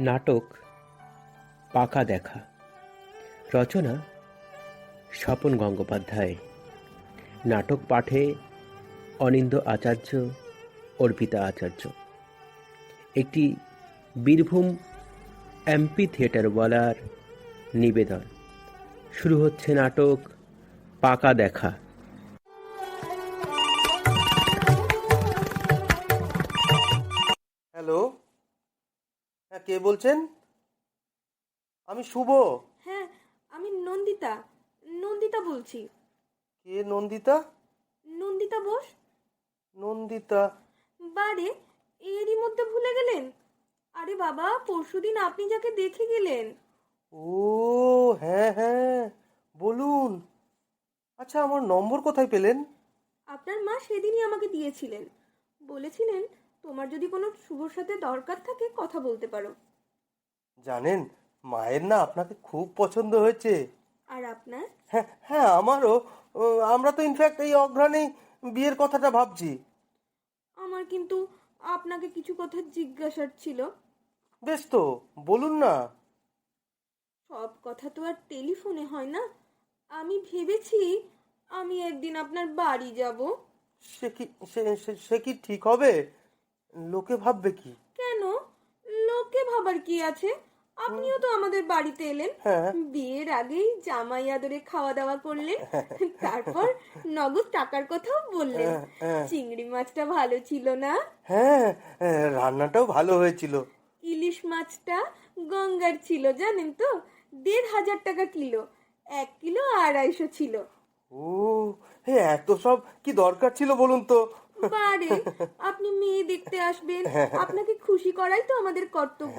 নাটক পাকা দেখা। রচনা স্বপন গঙ্গোপাধ্যায়। নাটক পাঠে অনিন্দ আচার্য, অর্পিতা আচার্য। একটি বীরভূম এমপি থিয়েটারওয়ালার নিবেদন। শুরু হচ্ছে নাটক পাকা দেখা। হ্যালো। হ্যাঁ কে বলছেন? আমি শুভ। হ্যাঁ আমি নন্দিতা। নন্দিতা বলছি। কে নন্দিতা? নন্দিতা বোস। নন্দিতা। বারে এরই মধ্যে ভুলে গেলেন? আরে বাবা পরশুদিন আপনি যাকে দেখে গেলেন। ও হ্যাঁ হ্যাঁ বলুন। আচ্ছা আমার নম্বর কোথায় পেলেন? আপনার মা সেদিনই আমাকে দিয়েছিলেন। বলেছিলেন তোমার যদি কোনো শুভর সাথে দরকার থাকে কথা বলতে পারো। জানেন মায়ের না আপনাকে খুব পছন্দ হয়েছে। আর আপনার? হ্যাঁ হ্যাঁ আমারও। আমরা তো ইনফ্যাক্ট এই অঘ্রাণেই বিয়ের কথাটা ভাবছি। আমার কিন্তু আপনাকে কিছু কথা জিজ্ঞাসার ছিল। বেশ তো বলুন না। সব কথা তো আর টেলিফোনে হয় না। আমি ভেবেছি আমি একদিন আপনার বাড়ি যাব। সে কি সে কি ঠিক হবে? লোকে ভাববে কি? কেন? লোকে ভাবার কি আছে? আপনিও তো আমাদের বাড়িতে এলেন। হ্যাঁ। বিয়ের আগেই জামাই আদরে খাওয়া দাওয়া করলেন। তারপর নগদ টাকার কথাও বললেন। হ্যাঁ, হ্যাঁ। চিংড়ি মাছটা ভালো ছিল না? হ্যাঁ রান্নাটাও ভালো হয়েছিল। ইলিশ মাছটা গঙ্গার ছিল জানেন তো? দেড় হাজার টাকা কিলো। এক কিলো আড়াইশো ছিল। ও এত সব কি দরকার ছিল বলুন তো? বারে আপনি মেয়ে দেখতে আসবেন। আপনাকে খুশি করাই তো আমাদের কর্তব্য।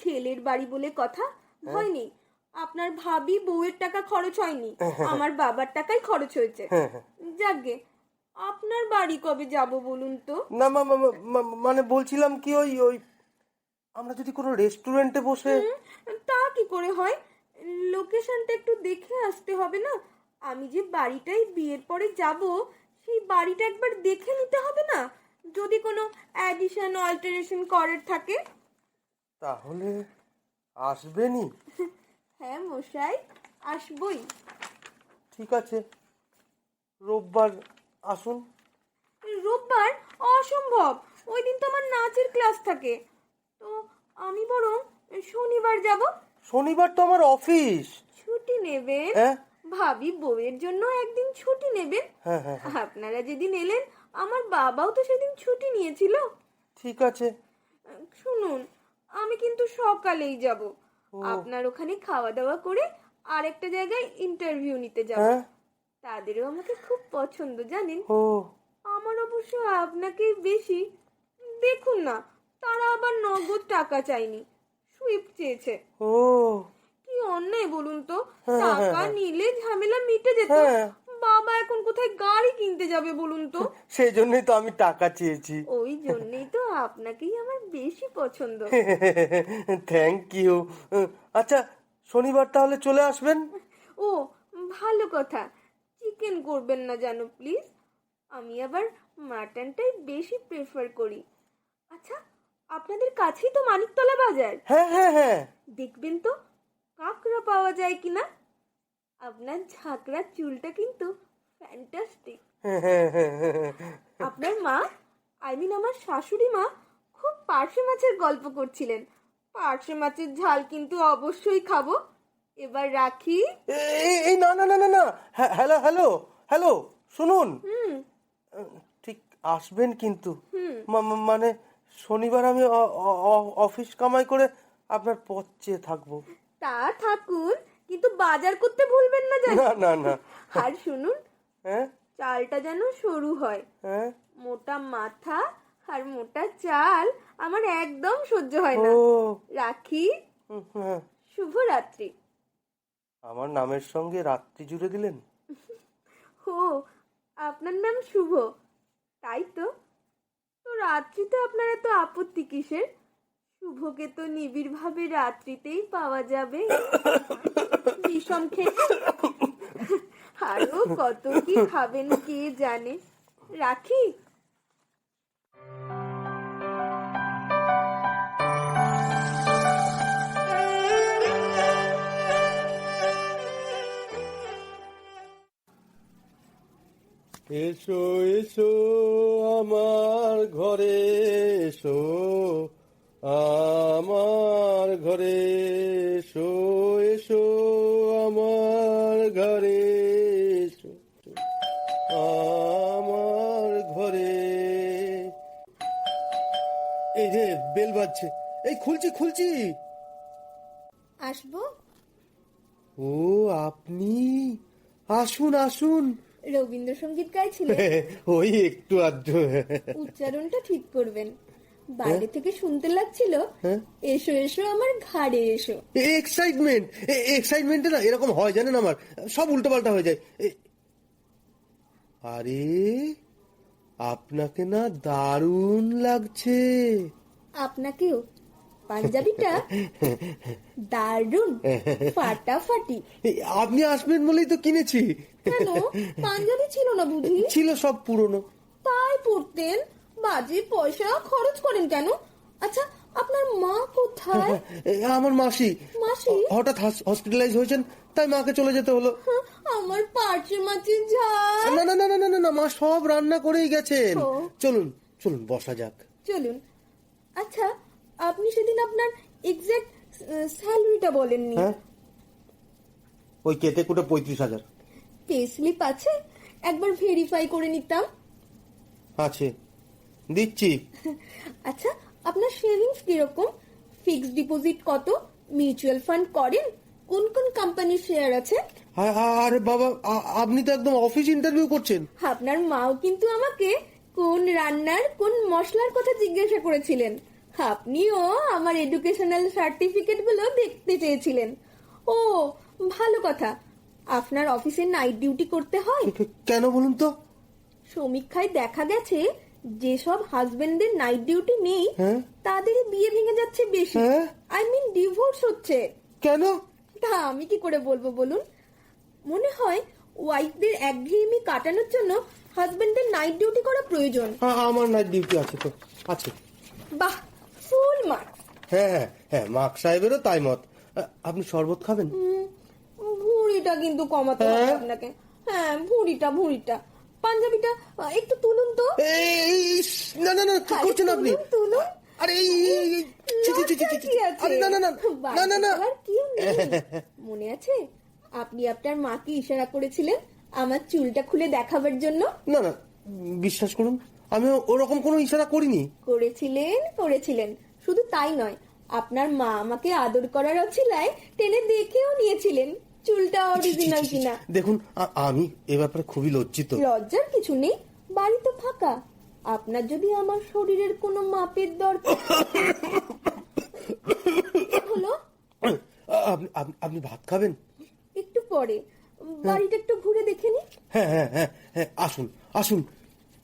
ছেলের বাড়ি বলে কথা ভয় নেই। আপনার ভাবি বউয়ের টাকা খরচ হয়নি। আমার বাবার টাকাই খরচ হয়েছে। যাকে আপনার বাড়ি কবে যাব বলুন তো? না মানে বলছিলাম কি ওই ওই আমরা যদি কোনো রেস্টুরেন্টে বসে তা কি করে হয়? লোকেশনটা একটু দেখে আসতে হবে না? আমি যে বাড়িটাই বিয়ের পরে যাব সেই বাড়িটা একবার দেখে নিতে হবে না? যদি কোনো অ্যাডিশন অল্টারেশন করার থাকে? তাহলে আসবেনি হ্যাঁ মশাই আসবই। ঠিক আছে। রোববার আসুন। রোববার? অসম্ভব! ওই দিন তো আমার নাচের ক্লাস থাকে। তো আমি বরং শনিবার যাব। শনিবার তো আমার অফিস ছুটি নেবেন? হ্যাঁ? ভাবি বউয়ের জন্য একদিন ছুটি নেবেন। হ্যাঁ হ্যাঁ আপনারা যেদিন এলেন আমার বাবাও তো সেদিন ছুটি নিয়েছিল। ঠিক আছে। শুনুন আমি কিন্তু সকালেই যাব। আপনার ওখানে খাওয়া দাওয়া করে আরেকটা জায়গায় ইন্টারভিউ নিতে যাব। হ্যাঁ। তাদেরও আমাকে খুব পছন্দ জানেন? আমার অবশ্য আপনাকেই বেশি দেখুন না তারা আবার নগদ টাকা চায়নি সুইপ চেয়েছে। ও। অন্যায় বলুন তো? হ্যাঁ, টাকা নিলে ঝামেলা মিটে যেত। হ্যাঁ। বাবা এখন কোথায় গাড়ি কিনতে যাবে বলুন তো? সেই জন্যই তো আমি টাকা চেয়েছি। ওই জন্যই তো আপনাকেই আমার বেশি পছন্দ। থ্যাংক ইউ আচ্ছা শনিবার তাহলে চলে আসবেন? ও ভালো কথা। চিকেন করবেন না জানো প্লিজ। আমি আবার মাটনটাই বেশি প্রেফার করি। আচ্ছা আপনাদের কাছেই তো মানিকতলা বাজার। হ্যাঁ হ্যাঁ হ্যাঁ। দেখবেন তো কাঁকড়া পাওয়া যায় কিনা? আপনার ঝাঁকড়া চুলটা কিন্তু ফ্যান্টাস্টিক। আপনার মা আই মিন আমার শাশুড়ি মা খুব পার্শে মাছের গল্প করছিলেন। পার্শে মাছের ঝাল কিন্তু অবশ্যই খাব। এবার রাখি। এই না না না না না। হ্যাঁ, হ্যালো হ্যালো হ্যালো শুনুন। ঠিক আসবেন কিন্তু। মানে শনিবার আমি অফিস কামাই করে আপনার পথ চেয়ে থাকব। তা থাকুন কিন্তু বাজার করতে ভুলবেন না জানো। না না না। আর শুনুন হ্যাঁ? চালটা যেন সরু হয়। হ্যাঁ? মোটা মাথা আর মোটা চাল আমার একদম সহ্য হয় ও। না রাখি। হুম, হ্যাঁ। শুভরাত্রি। আমার নামের সঙ্গে রাত্রি জুড়ে দিলেন? ও আপনার নাম শুভ। তাই তো? তো রাত্রিতে আপনার এত আপত্তি কিসের? শুভকে তো নিবিড় ভাবে রাত্রিতেই পাওয়া যাবে। বিষম আরও কত কি খাবেন কে জানে? রাখি? এসো এসো, আমার ঘরে এসো। ঘরে এসো এসো আমার ঘরে এসো আমার ঘরে। এই যে বেল বাজছে এই খুলছি খুলছি। আসব? ও আপনি? আসুন আসুন। রবীন্দ্রসঙ্গীত গাইছিলেন? ওই একটু আধটু। উচ্চারণটা ঠিক করবেন। বাইরে থেকে শুনতে লাগছিল হ্যাঁ? এসো এসো আমার ঘাড়ে এসো। এক্সাইটমেন্ট এক্সাইটমেন্টে না এরকম হয় জানেন আমার? সব উল্টোপাল্টা হয়ে যায়। আরে আপনাকে না দারুণ লাগছে। আপনাকেও? পাঞ্জাবিটা? দারুণ ফাটাফাটি। আপনি আসবেন বলেই তো কিনেছি। কেন? পাঞ্জাবি ছিল না বুঝি? ছিল সব পুরনো। তাই পড়তেন বাজে পয়সা খরচ করেন কেন? আচ্ছা আপনার মা কোথায়? আমার মাসি। মাসি? হঠাৎ হসপিটালাইজ হয়েছেন তাই মাকে চলে যেতে হলো। হ্যাঁ, আমার পার্চে মাছের ঝাল। না না না না না না মা সব রান্না করেই গেছেন। চলুন চলুন বসা যাক। চলুন। আচ্ছা আপনি সেদিন আপনার এক্সাক্ট স্যালারিটা বলেননি। হ্যাঁ? ওই কেতে কুটে পঁয়ত্রিশ হাজার। পে স্লিপ আছে? একবার ভেরিফাই করে নিতাম। আছে। দিচ্ছি। আচ্ছা আপনার সেভিংস কীরকম? ফিক্সড ডিপোজিট কত? মিউচুয়াল ফান্ড করেন? কোন কোন কোম্পানির শেয়ার আছে? আ- আরে বাবা আপনি তো একদম অফিস ইন্টারভিউ করছেন। আপনার মাও কিন্তু আমাকে কোন রান্নার কোন মশলার কথা জিজ্ঞাসা করেছিলেন। আপনিও আমার এডুকেশনাল সার্টিফিকেটগুলো দেখতে চেয়েছিলেন। ও ভালো কথা। আপনার অফিসে নাইট ডিউটি করতে হয়? কেন বলুন তো? সমীক্ষায় দেখা গেছে যেসব হাজবেন্ডদের নাইট ডিউটি নেই হ্যাঁ? তাদেরই বিয়ে ভেঙে যাচ্ছে বেশি? আই মিন ডিভোর্স হচ্ছে। কেন? তা আমি কি করে বলব বলুন? মনে হয় ওয়াইফদের একঘেয়েমি কাটানোর জন্য হাজবেন্ডের নাইট ডিউটি করা প্রয়োজন। আমার নাইট ডিউটি আছে তো আছে। বাহ ফুল মার্ক হ্যাঁ হ্যাঁ হ্যাঁ মাক সাহেবেরও তাই মত। আপনি শরবত খাবেন? ভুঁড়িটা কিন্তু কমাতে হবে হ্যাঁ? আপনাকে। হ্যাঁ ভুঁড়িটা ভুঁড়িটা। পাঞ্জাবিটা একটু তুলুন তো। এই না না না কি করছেন আপনি? তুলুন, আরে এই, কি না না না না না না। আর নেই। মনে আছে? আপনি আপনার মাকে ইশারা করেছিলেন আমার চুলটা খুলে দেখাবার জন্য? না না বিশ্বাস করুন আমি ওরকম কোনো ইশারা করিনি। করেছিলেন করেছিলেন। শুধু তাই নয় আপনার মা আমাকে আদর করার অছিলায় টেনে দেখেও নিয়েছিলেন। চুলটা অরিজিনাল কিনা। দেখুন আমি এ ব্যাপারে খুবই লজ্জিত। লজ্জার কিছু নেই বাড়ি তো ফাঁকা। আপনার যদি আমার শরীরের কোনো মাপের দরকার হলো? আপনি ভাত খাবেন? একটু পরে। বাড়িটা একটু ঘুরে দেখে নি হ্যাঁ হ্যাঁ হ্যাঁ হ্যাঁ আসুন আসুন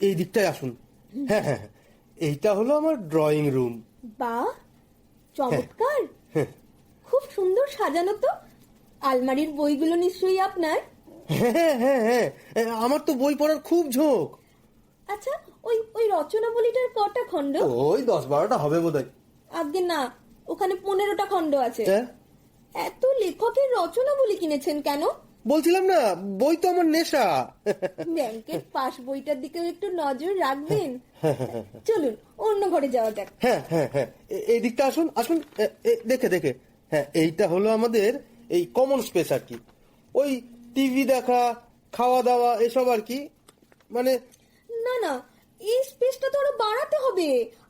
এই দিকটায় আসুন। হ্যাঁ হ্যাঁ হ্যাঁ। এইটা হলো আমার ড্রয়িং রুম বা চমৎকার। খুব সুন্দর সাজানো তো। আলমারির বইগুলো নিশ্চয়ই আপনার? হ্যাঁ হ্যাঁ হ্যাঁ হ্যাঁ, আমার তো বই পড়ার খুব ঝোঁক। আচ্ছা ওই ওই রচনাবলীটার কটা খণ্ড? ওই দশ বারোটা হবে বোধহয়। আগে না ওখানে পনেরোটা খণ্ড আছে। হ্যাঁ? এত লেখকের রচনাবলী কিনেছেন কেন? বলছিলাম না বই তো আমার নেশা। ব্যাংকের পাস বইটার দিকেও একটু নজর রাখবেন। চলুন অন্য ঘরে যাওয়া যাক। হ্যাঁ হ্যাঁ হ্যাঁ। এই দিকটা আসুন আসুন। দেখে দেখে। হ্যাঁ এইটা হলো আমাদের এই কমন স্পেস আর কি। ওই টিভি দেখা খাওয়া দাওয়া এসব আর কি। মানে না না এই স্পেসটা তো আরও বাড়াতে হবে।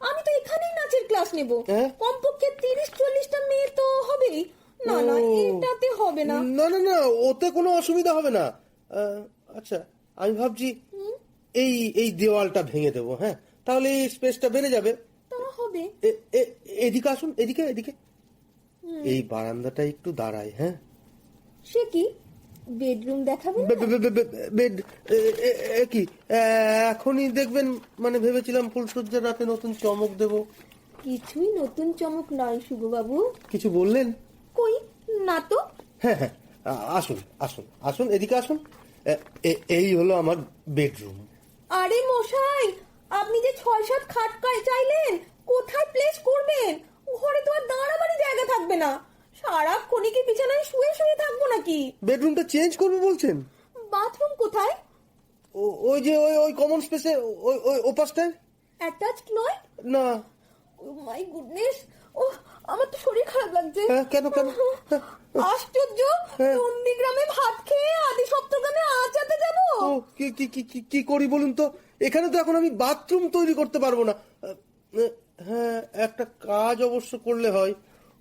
আমি তো এখানেই নাচের ক্লাস নেব। হ্যাঁ? কমপক্ষে তিরিশ চল্লিশটা মেয়ে তো হবেই। না না। এটাতে হবে না। না না না ওতে কোনো অসুবিধা হবে না। আচ্ছা আমি ভাবছি এই এই দেওয়ালটা ভেঙে দেবো হ্যাঁ? তাহলে এই স্পেসটা বেড়ে যাবে। তা হবে। এদিকে আসুন এদিকে এদিকে। এই বারান্দাটা একটু দাঁড়ায় হ্যাঁ? সে কি? বেডরুম দেখাবেন বে- বে- বে- বে- বেড এ- এ- এ কি? এখনই দেখবেন মানে ভেবেছিলাম ফুলসজ্জার রাতে নতুন চমক দেব। কিছুই নতুন চমক নয় শুভবাবু। কিছু বললেন? কই? না তো। হ্যাঁ হ্যাঁ আসুন আসুন আসুন এদিকে আসুন। এই হলো আমার বেডরুম। আরে মশাই আপনি যে ছয় সাত খাট চাইলেন কোথায় প্লেস করবেন ঘরে তো আর দাঁড়াবারই জায়গা থাকবে না সারাক্ষণই কি বিছানায় শুয়ে শুয়ে থাকব নাকি? বেডরুমটা চেঞ্জ করব বলছেন? বাথরুম কোথায়? ওই যে ওই ওই কমন স্পেসে ওই ওই ওপাশটায়? অ্যাটাচড নয়? না। ও মাই গুডনেস ও আমার তো শরীর খারাপ লাগছে। হ্যাঁ, কেন, কেন? আশ্চর্য! হ্যাঁ। নন্দীগ্রামে ভাত খেয়ে আদি সপ্তগ্রামে আচাতে যাব? ও কি কি কি কি- কি করি বলুন তো? এখানে তো এখন আমি বাথরুম তৈরি করতে পারব না। হ্যাঁ একটা কাজ অবশ্য করলে হয়।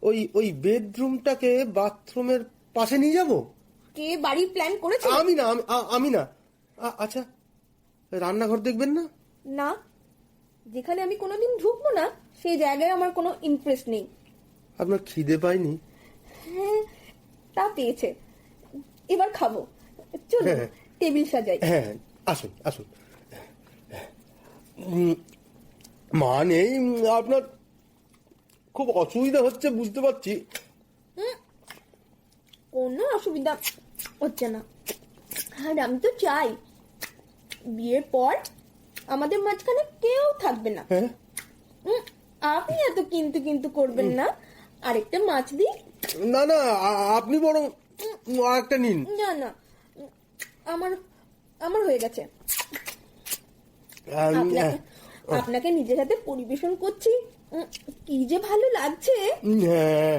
ওই ওই বেডরুমটাকে বাথরুমের পাশে নিয়ে যাব? কে বাড়ির প্ল্যান করেছে? আমি না আমি- আ- আমি না। আ- আচ্ছা রান্নাঘর দেখবেন না? না। যেখানে আমি কোনোদিন ঢুকবো না সেই জায়গায় আমার কোনো ইন্টারেস্ট নেই। আপনার খিদে পাইনি হ্যাঁ তা পেয়েছে। এবার খাব। চলো হ্যাঁ। টেবিল সাজাই। হ্যাঁ আসুন আসুন। উম, মা নেই উম, আপনার খুব অসুবিধা হচ্ছে বুঝতে পারছি। কোনো অসুবিধা হচ্ছে না। আর আমি তো চাই বিয়ের পর আমাদের মাঝখানে কেউ থাকবে না। হ্যাঁ? আপনি এত কিন্তু কিন্তু করবেন না। আরেকটা মাছ দিই না না আপনি বরং আরেকটা নিন। না না। আমার আমার হয়ে গেছে। আপনাকে নিজের হাতে পরিবেশন করছি। কি যে ভালো লাগছে। হ্যাঁ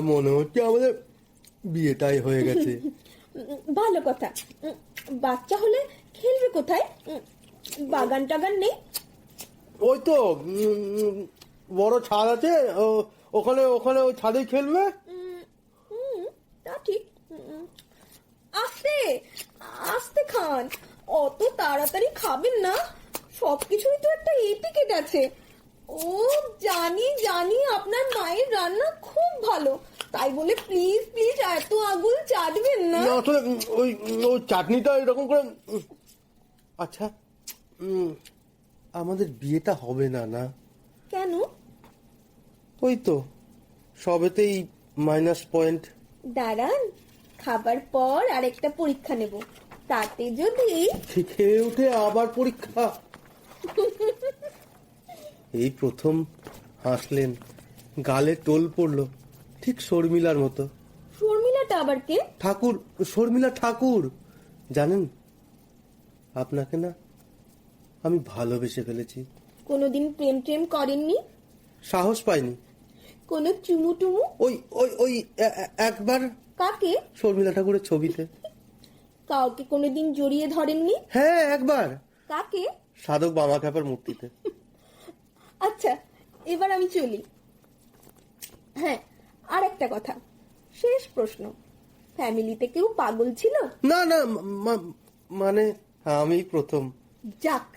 মনে হচ্ছে আমাদের বিয়েটাই হয়ে গেছে। ভালো কথা। বাচ্চা হলে খেলবে কোথায়? বাগান টাগান নেই? ওই তো বড় ছাদ আছে ওখানে ওখানে ওই ছাদেই খেলবে? তা ঠিক। আস্তে আস্তে খান। অত তাড়াতাড়ি খাবেন না। সবকিছুই তো একটা এটিকেট আছে। ও জানি জানি আপনার মায়ের রান্না খুব ভালো। তাই বলে প্লিজ প্লিজ এত আগুন চাটবেন না। না, আসলে উম, ওই ওই চাটনিটা এরকম করে উম, আচ্ছা উম, আমাদের বিয়েটা হবে না না? কেন? ওই তো সবেতেই মাইনাস পয়েন্ট দাঁড়ান খাবার পর আরেকটা পরীক্ষা নেব। তাতে যদি খেয়ে উঠে আবার পরীক্ষা। এই প্রথম হাসলেন গালে টোল পড়ল ঠিক শর্মিলার মতো। শর্মিলাটা আবার কে? ঠাকুর শর্মিলা ঠাকুর। জানেন আপনাকে না আমি ভালোবেসে ফেলেছি। কোনোদিন প্রেম টেম করেননি? সাহস পাইনি। কোনো চুমু টুমু? ওই ওই ওই একবার কাকে? শর্মিলা ঠাকুরের ছবিতে। কাউকে কোনোদিন জড়িয়ে ধরেননি? হ্যাঁ একবার। কাকে? সাধক বামা খ্যাপার মূর্তিতে। আচ্ছা এবার আমি চলি। হ্যাঁ আর একটা কথা। শেষ প্রশ্ন। ফ্যামিলিতে কেউ পাগল ছিল? না না মা- মানে আমি প্রথম। যাক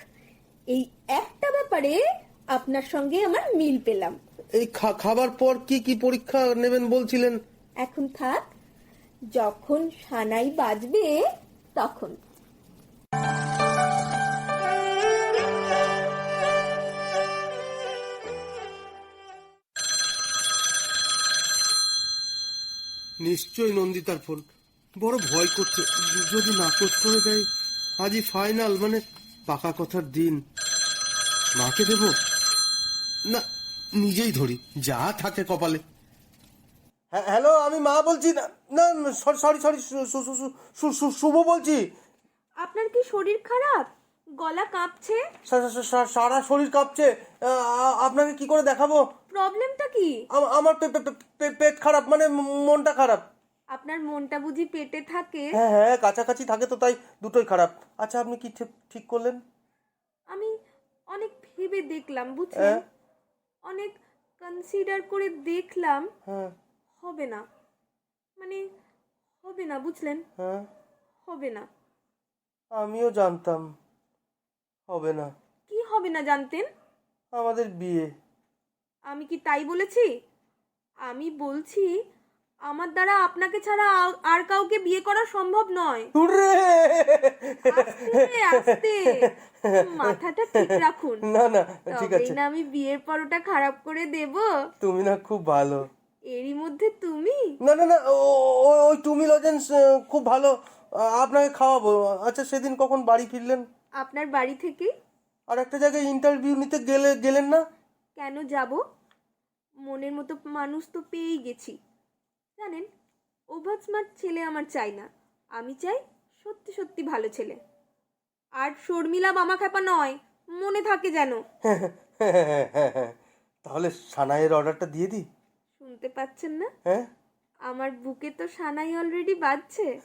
এই একটা ব্যাপারে আপনার সঙ্গে আমার মিল পেলাম। এই খা- খাবার পর কি কি পরীক্ষা নেবেন বলছিলেন? এখন থাক যখন সানাই বাজবে তখন। নিশ্চয়ই নন্দিতার ফোন বড় ভয় করছে যদি নাকচ করে দেয় আজই ফাইনাল মানে পাকা কথার দিন মাকে দেব না নিজেই ধরি যা থাকে কপালে হ্যালো আমি মা বলছি না না সরি সরি সরি শুভ বলছি আপনার কি শরীর খারাপ গলা কাঁপছে? সারা শরীর কাঁপছে। আপনাকে কি করে দেখাবো? প্রবলেমটা কি? আমার পেট খারাপ মানে মনটা খারাপ। আপনার মনটা বুঝি পেটে থাকে। হ্যাঁ হ্যাঁ কাছাকাছি থাকে তো তাই দুটোই খারাপ। আচ্ছা আপনি কি ঠিক ঠিক করলেন? আমি অনেক ভেবে দেখলাম বুঝলেন হ্যাঁ। অনেক কনসিডার করে দেখলাম। হ্যাঁ। হবে না। মানে হবে না বুঝলেন? হ্যাঁ। হবে না। আমিও জানতাম। হবে না। কি হবে না জানতেন? আমাদের বিয়ে। আমি কি তাই বলেছি? আমি বলছি আমার দ্বারা আপনাকে ছাড়া আ- আর কাউকে বিয়ে করা সম্ভব নয়। হুররে! আস্তে আস্তে। মাথাটা ঠিক রাখুন। না না ঠিক তবেই আছে। না আমি বিয়ের পর ওটা খারাপ করে দেব। তুমি না খুব ভালো। এরই মধ্যে তুমি? না না না ও- ও- ওই টুমি লজেন্স খুব ভালো আপনাকে খাওয়াবো। আচ্ছা সেদিন কখন বাড়ি ফিরলেন? আপনার বাড়ি থেকে? আর একটা জায়গায় ইন্টারভিউ নিতে গেলে গেলেন না? কেন যাব? মনের মতো মানুষ তো পেয়েই গেছি। জানেন ওভার স্মার্ট ছেলে আমার চাই না। আমি চাই সত্যি সত্যি ভালো ছেলে। আর শর্মিলা বামা খ্যাপা নয় মনে থাকে যেন। তাহলে সানাইয়ের অর্ডারটা দিয়ে দিই। শুনতে পাচ্ছেন না? হ্যাঁ? আমার বুকে তো সানাই অলরেডি বাজছে।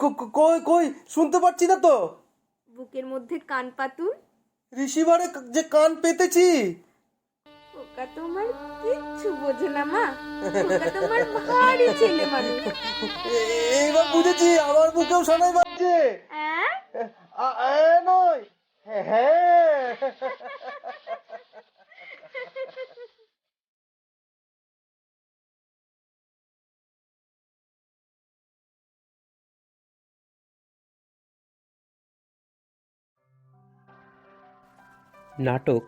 কই কই? শুনতে পাচ্ছি না তো। বুকের মধ্যে কান পাতুন ঋষিবারে যে কান পেতেছি। ওকা তোমার কিচ্ছু বোঝে না মা। ওকা তোমার ভারী ছেলে মানুষ। এইবার বুঝেছি আমার বুকেও শোনাই বাজছে। হ্যাঁ নয় হ্যাঁ নাটক